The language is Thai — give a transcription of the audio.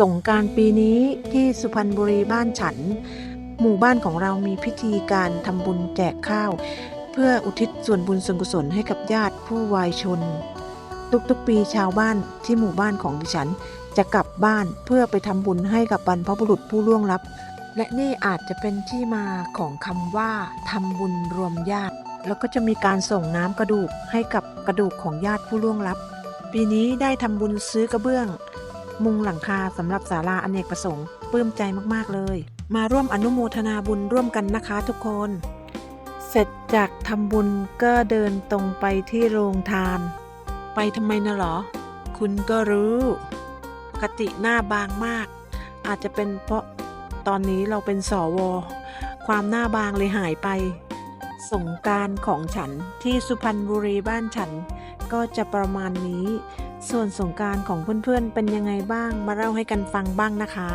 สงการปีนี้ที่สุพรรณบุรีบ้านฉัน หมู่บ้านของเรามีพิธีการทำบุญแจกข้าว เพื่ออุทิศส่วนบุญส่วนกุศลให้กับญาติผู้วายชน ทุกๆปีชาวบ้านที่หมู่บ้านของดิฉัน จะกลับบ้านเพื่อไปทำบุญให้กับบรรพบุรุษผู้ล่วงลับ และนี่อาจจะเป็นที่มาของคำว่าทำบุญรวมญาติ แล้วก็จะมีการส่งน้ำกระดูกให้กับกระดูกของญาติผู้ล่วงลับ ปีนี้ได้ทำบุญซื้อกระเบื้อง มุงหลังคาสำหรับศาลาอเนกประสงค์ปลื้มใจมากๆเลย มาร่วมอนุโมทนาบุญร่วมกันนะคะทุกคน เสร็จจากทำบุญก็เดินตรงไปที่โรงทาน ไปทำไมนะหรอ คุณก็รู้กติหน้าบางมาก อาจจะเป็นเพราะตอนนี้เราเป็นสวความหน้าบางเลยหายไป สงการของฉันที่สุพรรณบุรีบ้านฉันก็จะประมาณนี้ ส่วนสงการของเพื่อนๆเป็นยังไงบ้างมาเล่าให้กันฟังบ้างนะคะ